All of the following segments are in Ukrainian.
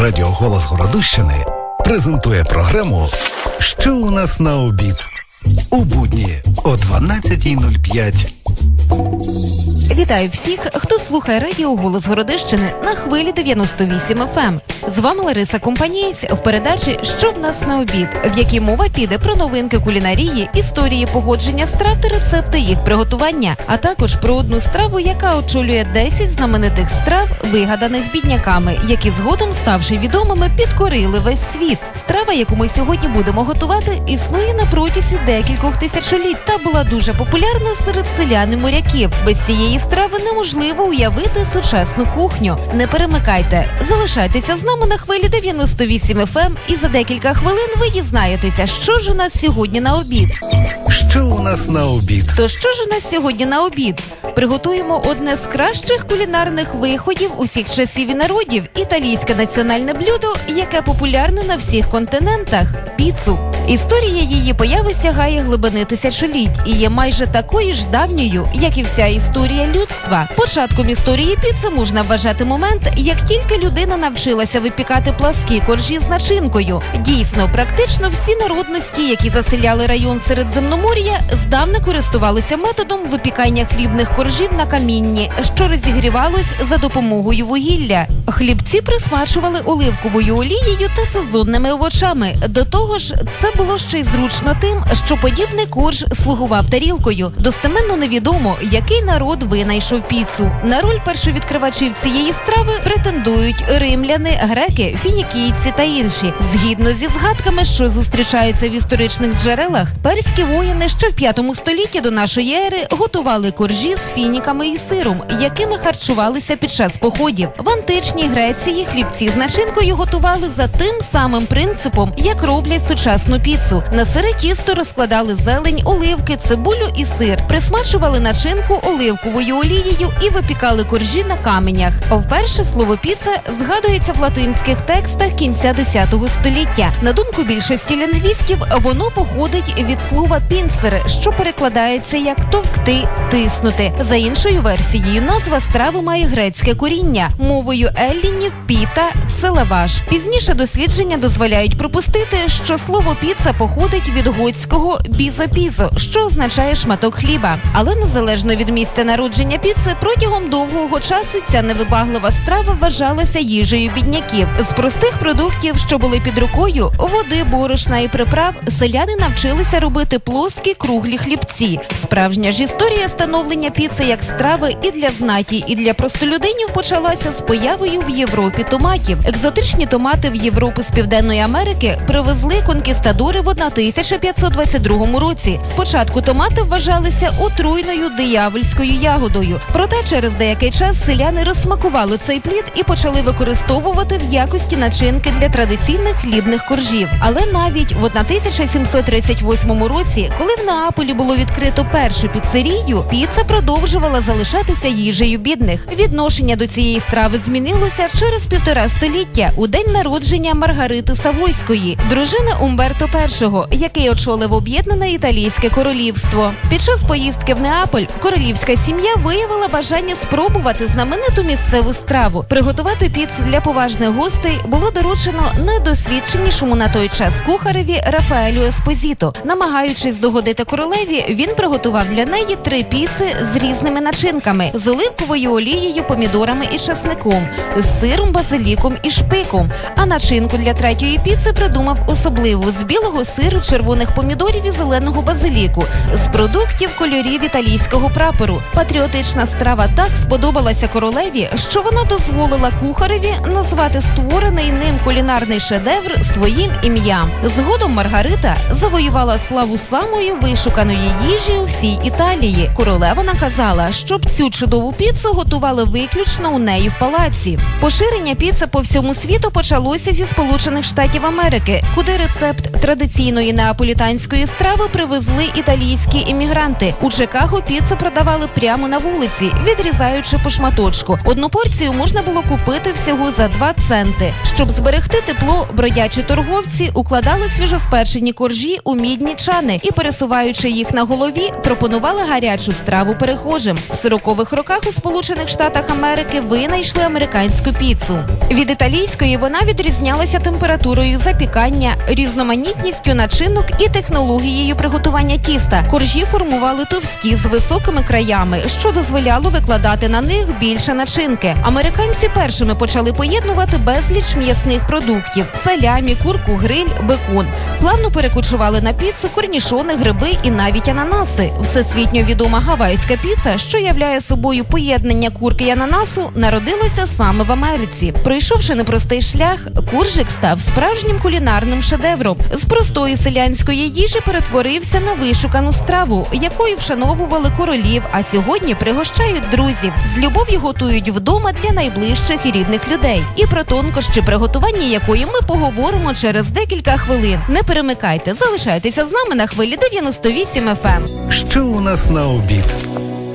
Радіо Голос Городищини презентує програму Що у нас на обід у будні о 12.05. Вітаю всіх, хто слухає радіо Голос Городищини на хвилі 98 FM. З вами Лариса Компанієць в передачі Що в нас на обід, в якій мова піде про новинки кулінарії, історії походження страв та рецепти їх приготування, а також про одну страву, яка очолює 10 знаменитих страв, вигаданих бідняками, які згодом, ставши відомими, підкорили весь світ. Страва, яку ми сьогодні будемо готувати, існує на протязі декількох тисячоліть та була дуже популярна серед селян і моряків. Без цієї страви неможливо уявити сучасну кухню. Не перемикайте, залишайтеся з нами на хвилі 98 FM і за декілька хвилин ви дізнаєтеся, що ж у нас сьогодні на обід. Що у нас на обід? То що ж у нас сьогодні на обід? Приготуємо одне з кращих кулінарних виходів усіх часів і народів італійське національне блюдо, яке популярне на всіх континентах піцу. Історія її появи сягає глибини тисячоліть і є майже такою ж давньою, як і вся історія людства. Початком історії піци можна вважати момент, як тільки людина навчилася випікати пласкі коржі з начинкою. Дійсно, практично всі народності, які заселяли район Середземномор'я, здавна користувалися методом випікання хлібних коржів на камінні, що розігрівалось за допомогою вугілля. Хлібці присмачували оливковою олією та сезонними овочами. До того ж, це було ще й зручно тим, що подібний корж слугував тарілкою. Достеменно невідомо, який народ винайшов піцу. На роль першовідкривачів цієї страви претендують римляни, греки, фінікійці та інші. Згідно зі згадками, що зустрічаються в історичних джерелах, перські воїни ще в п'ятому столітті до нашої ери готували коржі з фініками і сиром, якими харчувалися під час походів. В античній Греції хлібці з начинкою готували за тим самим принципом, як роблять сучасну піцу. На сире тісто розкладали зелень, оливки, цибулю і сир, присмачували начинку оливковою олією і випікали коржі на каменях. Вперше слово піца згадується в латинських текстах кінця 10 століття. На думку більшості лінгвістів, воно походить від слова пінсере, що перекладається як товкти, тиснути. За іншою версією, назва страви має грецьке коріння. Мовою еллінів піта це лаваш. Пізніше дослідження дозволяють припустити, що слово піца походить від готського бізо-пізо, що означає шматок хліба. Але незалежно від місця народження піци, протягом довгого часу ця невибаглива страва вважалася їжею бідняків. З простих продуктів, що були під рукою, води, борошна і приправ, селяни навчилися робити плоскі круглі хлібці. Справжня ж історія становлення піци як страви і для знаті, і для простолюдинів почалася з появою в Європі томатів. Екзотичні томати в Європу з Південної Америки привезли конкістадори в 1522 році. Спочатку томати вважалися отруйною диявольською ягодою. Проте через деякий час селяни розсмакували цей плід і почали використовувати в якості начинки для традиційних хлібних коржів. Але навіть в 1738 році, коли в Неаполі було відкрито першу піцерію, піца продовжувала залишатися їжею бідних. Відношення до цієї страви змінилося через півтора століття у день народження Маргарити Савойської, дружини Умберто І, який очолив об'єднане італійське королівство. Під час поїздки в Неаполь королівська сім'я виявила бажання спробувати знамениту місцеву страву. Приготувати піцу для поважних гостей було доручено найдосвідченішому на той час кухареві Рафаелю Еспозіто. Намагаючись догодити королеві, він приготував для неї три піси з різними начинками: з оливковою олією, помідорами і часником, з сиром, базиліком і шпиком. А начинку для третьої піци придумав особливу з білого сиру, червоних помідорів і зеленого базиліку, з продуктів кольорів італійського прапору. Патріотична страва так сподобалася королеві, що вона дозволила кухареві назвати створений ним кулінарний шедевр своїм ім'ям. Згодом Маргарита завоювала славу самої вишуканої їжі у всій Італії. Королева наказала, щоб цю чудову піцу готували виключно у неї в палаці. Поширення піци по всьому світу почалося зі Сполучених Штатів Америки, куди рецепт традиційної неаполітанської страви привезли італійські іммігранти. У Чикаго піцу продавали прямо на вулиці, відрізаючи по шматочку. Одну порцію можна було купити всього за 2 центи. Щоб зберегти тепло, бродячі торговці укладали свіжоспечені коржі у мідні чани і, пересуваючи їх на голові, пропонували гарячу страву перехожим. В 40-х роках у Сполучених Штатах Америки винайшли американську піцу. Від італійської вона відрізнялася температурою запікання, різноманітністю начинок і технологією приготування тіста. Коржі формували товсті з високими краями, що дозволяло викладати на них більше начинки. Американці першими почали поєднувати безліч м'ясних продуктів: салямі, курку, гриль, бекон. Плавно перекочували на піцу корнішони, гриби і навіть ананаси. Всесвітньо відома гавайська піца, що являє собою поєднання курки і ананасу, народилася саме в Америці. Пройшовши непростий шлях, куржик став справжнім кулінарним шедевром. З простої селянської їжі перетворився на вишукану страву, якою вшановували королів, а сьогодні пригощають друзів. З любов'ю готують вдома для найближчих і рідних людей. І про тонкощі приготування якої ми поговоримо через декілька хвилин. Не перемикайте, залишайтеся з нами на хвилі 98 FM. Що у нас на обід?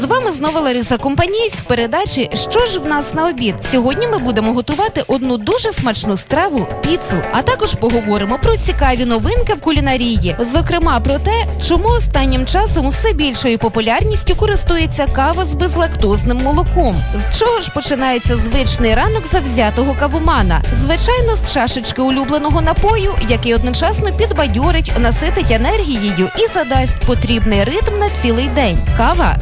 З вами знову Лариса Компанієць в передачі Що ж в нас на обід? Сьогодні ми будемо готувати одну дуже смачну страву піцу, а також поговоримо про цікаві новинки в кулінарії. Зокрема, про те, чому останнім часом все більшою популярністю користується кава з безлактозним молоком. З чого ж починається звичний ранок завзятого кавомана? Звичайно, з чашечки улюбленого напою, який одночасно підбадьорить, наситить енергією і задасть потрібний ритм на цілий день. Кава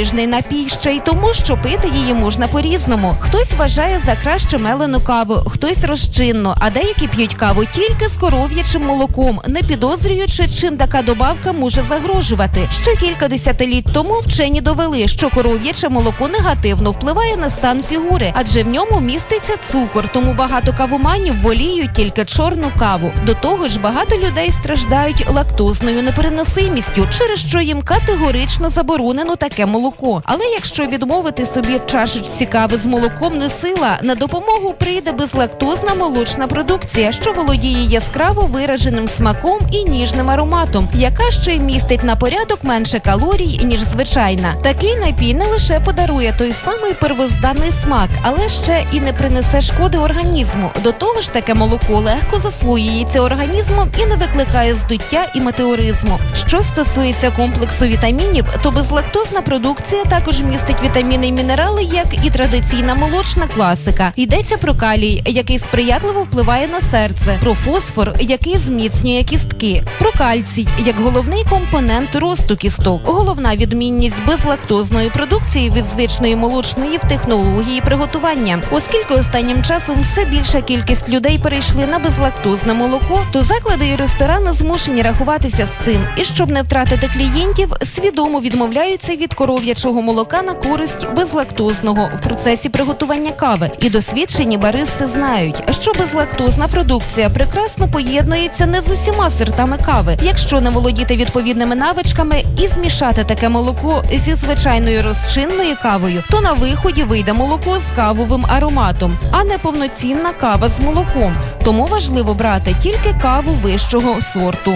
дивовижний напій ще й тому, що пити її можна по-різному. Хтось вважає за краще мелену каву, хтось розчинну, а деякі п'ють каву тільки з коров'ячим молоком, не підозрюючи, чим така добавка може загрожувати. Ще кілька десятиліть тому вчені довели, що коров'яче молоко негативно впливає на стан фігури, адже в ньому міститься цукор, тому багато кавоманів воліють тільки чорну каву. До того ж, багато людей страждають лактозною непереносимістю, через що їм категорично заборонено таке молоко. Але якщо відмовити собі в чашечці кави з молоком не сила, на допомогу прийде безлактозна молочна продукція, що володіє яскраво вираженим смаком і ніжним ароматом, яка ще й містить на порядок менше калорій ніж звичайна. Такий напій не лише подарує той самий первозданний смак, але ще і не принесе шкоди організму. До того ж, таке молоко легко засвоюється організмом і не викликає здуття і метеоризму. Що стосується комплексу вітамінів, то безлактозна продукція також містить вітаміни і мінерали, як і традиційна молочна класика. Йдеться про калій, який сприятливо впливає на серце, про фосфор, який зміцнює кістки, про кальцій як головний компонент росту кісток. Головна відмінність безлактозної продукції від звичної молочної в технології приготування. Оскільки останнім часом все більша кількість людей перейшли на безлактозне молоко, то заклади і ресторани змушені рахуватися з цим. І щоб не втратити клієнтів, свідомо відмовляються від коров'ячого молока на користь безлактозного в процесі приготування кави. І досвідчені баристи знають, що безлактозна продукція прекрасно поєднується не з усіма сортами кави, якщо не володіти відповідними навичками і змішати таке молоко зі звичайною розчинною кавою, то на виході вийде молоко з кавовим ароматом, а не повноцінна кава з молоком. Тому важливо брати тільки каву вищого сорту.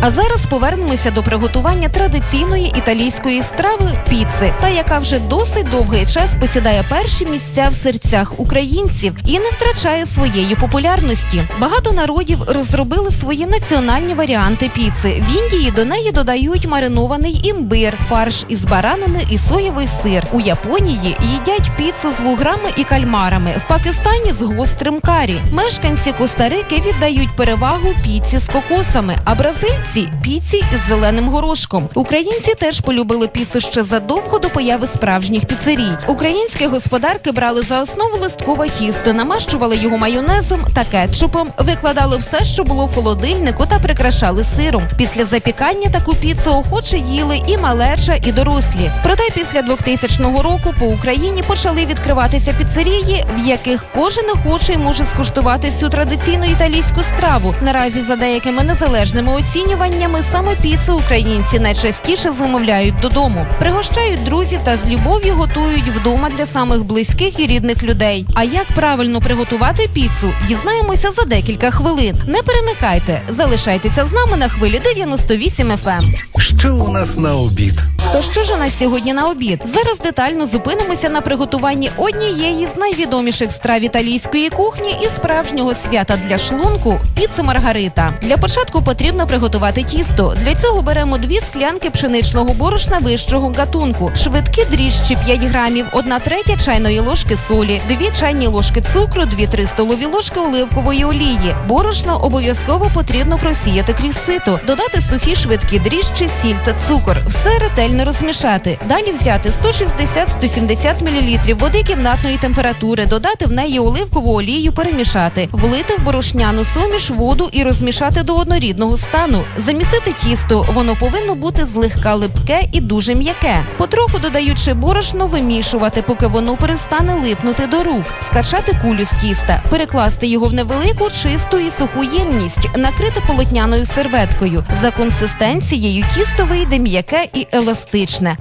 А зараз повернемося до приготування традиційної італійської страви піци, та яка вже досить довгий час посідає перші місця в серцях українців і не втрачає своєї популярності. Багато народів розробили свої національні варіанти піци. В Індії до неї додають маринований імбир, фарш із баранини і соєвий сир. У Японії їдять піцу з вуграми і кальмарами. В Пакистані з гострим карі. Мешканці Коста-Рики віддають перевагу піці з кокосами, а бразильці піці із зеленим горошком. Українці теж полюбили піцу ще задовго до появи справжніх піцерій. Українські господарки брали за основу листкове тісто, намащували його майонезом та кетчупом, викладали все, що було в холодильнику, та прикрашали сиром. Після запікання таку піцу охоче їли і малеча, і дорослі. Проте після 2000 року по Україні почали відкриватися піцерії, в яких кожен охочий може скуштувати цю традиційну італійську страву. Наразі за деякими незалежними оцінюваннями саме піцу українці найчастіше замовляють додому. Пригощають друзів та з любов'ю готують вдома для самих близьких і рідних людей. А як правильно приготувати піцу, дізнаємося за декілька хвилин. Не перемикайте, залишайтеся з нами на хвилі 98 FM. Що у нас на обід? То що ж у нас сьогодні на обід? Зараз детально зупинимося на приготуванні однієї з найвідоміших страв італійської кухні і справжнього свята для шлунку піци Маргарита. Для початку потрібно приготувати тісто. Для цього беремо дві склянки пшеничного борошна вищого гатунку, швидкі дріжджі 5 грамів, 1 третя чайної ложки солі, 2 чайні ложки цукру, 2-3 столові ложки оливкової олії. Борошно обов'язково потрібно просіяти крізь сито, додати сухі швидкі дріжджі, сіль та цукор. Все ретельно розмішати. Далі взяти 160-170 мл води кімнатної температури, додати в неї оливкову олію, перемішати, влити в борошняну суміш воду і розмішати до однорідного стану. Замісити тісто, воно повинно бути злегка липке і дуже м'яке. Потроху додаючи борошно, вимішувати, поки воно перестане липнути до рук, скачати кулю з тіста, перекласти його в невелику чисту і суху ємність, накрити полотняною серветкою. За консистенцією тісто вийде м'яке і еластичне.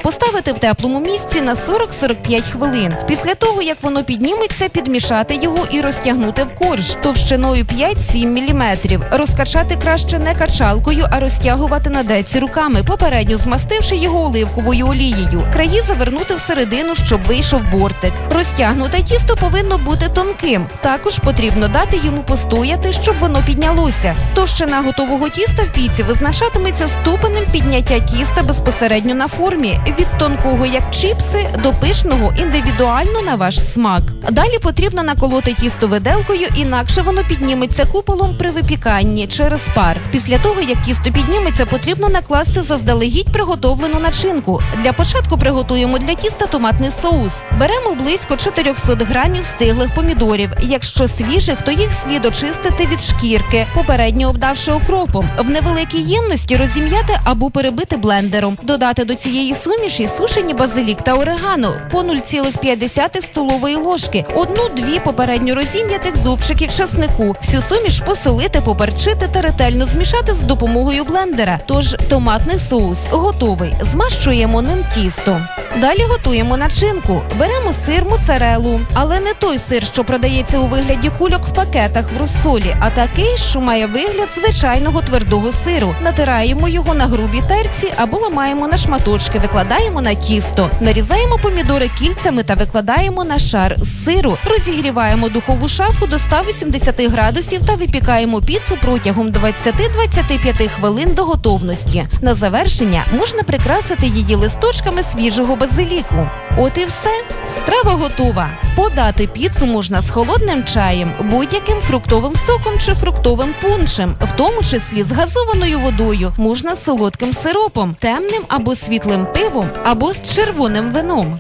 Поставити в теплому місці на 40-45 хвилин. Після того, як воно підніметься, підмішати його і розтягнути в корж товщиною 5-7 мм. Розкачати краще не качалкою, а розтягувати на деці руками, попередньо змастивши його оливковою олією. Краї завернути всередину, щоб вийшов бортик. Розтягнуте тісто повинно бути тонким. Також потрібно дати йому постояти, щоб воно піднялося. Товщина готового тіста в піці визначатиметься ступенем підняття тіста безпосередньо на формі від тонкого, як чіпси, до пишного індивідуально на ваш смак. Далі потрібно наколоти тісто виделкою, інакше воно підніметься куполом при випіканні через пар. Після того, як тісто підніметься, потрібно накласти заздалегідь приготовлену начинку. Для початку приготуємо для тіста томатний соус. Беремо близько 400 грамів стиглих помідорів. Якщо свіжих, то їх слід очистити від шкірки, попередньо обдавши окропом. В невеликій ємності розім'яти або перебити блендером. Додати до цієї суміші сушені базилік та орегано по 0,5 столової ложки, одну-дві попередньо розім'ятих зубчиків часнику. Всю суміш посолити, поперчити та ретельно змішати з допомогою блендера. Тож томатний соус готовий. Змащуємо ним тісто. Далі готуємо начинку. Беремо сир моцарелу, але не той сир, що продається у вигляді кульок в пакетах в розсолі, а такий, що має вигляд звичайного твердого сиру. Натираємо його на грубій терці або ламаємо на шматочки, викладаємо на тісто, нарізаємо помідори кільцями та викладаємо на шар з сиру. Розігріваємо духову шафу до 180 градусів та випікаємо піцу протягом 20-25 хвилин до готовності. На завершення можна прикрасити її листочками свіжого базиліку. От і все. Страва готова. Подати піцу можна з холодним чаєм, будь-яким фруктовим соком чи фруктовим пуншем, в тому числі з газованою водою, можна з солодким сиропом, темним або світлим пивом, або з червоним вином.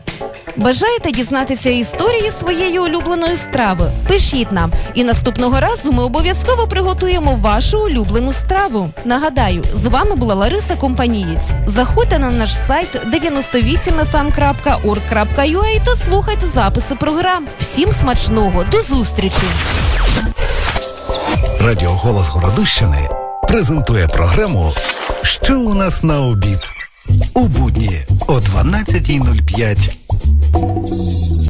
Бажаєте дізнатися історії своєї улюбленої страви? Пишіть нам, і наступного разу ми обов'язково приготуємо вашу улюблену страву. Нагадаю, з вами була Лариса Компанієць. Заходьте на наш сайт 98fm.org.ua та слухайте записи програм. Всім смачного, до зустрічі! Радіо Голос Городищини презентує програму Що у нас на обід? У будні о 12.05